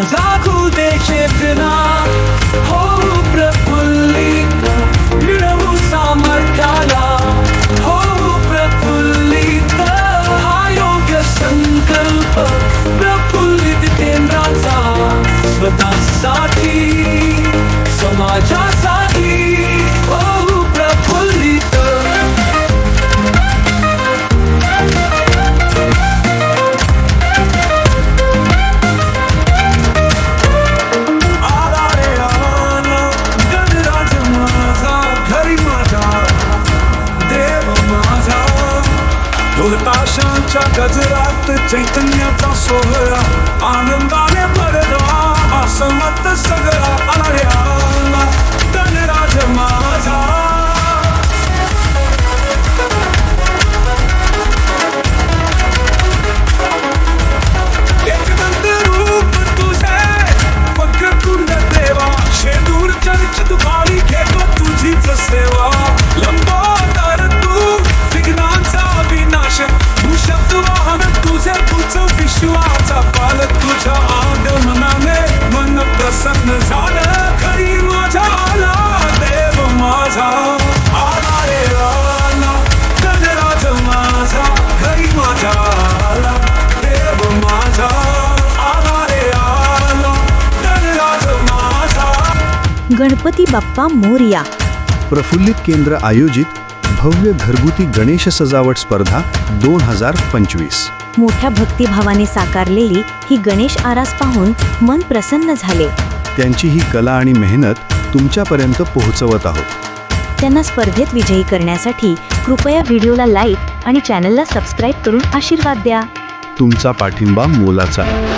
Takul de kefna Dolu taşan çakadır attı Çeytanya da soğuğa Anın Ganpati Bappa Morya. प्रफुल्लित केंद्र आयोजित भव्य घरगुती गणेश सजावट स्पर्धा दोन हजार पंचवीस. मोठ्या भक्तिभावाने साकारलेली ही गणेश आरास पाहून मन प्रसन्न झाले. त्यांची ही कला आणि मेहनत तुमच्यापर्यंत पोहोचवत आहोत. त्यांना स्पर्धेत विजयी करण्यासाठी कृपया व्हिडिओला लाईक आणि चॅनलला सबस्क्राईब करून आशीर्वाद द्या. तुमचा पाठिंबा मोलाचा आहे.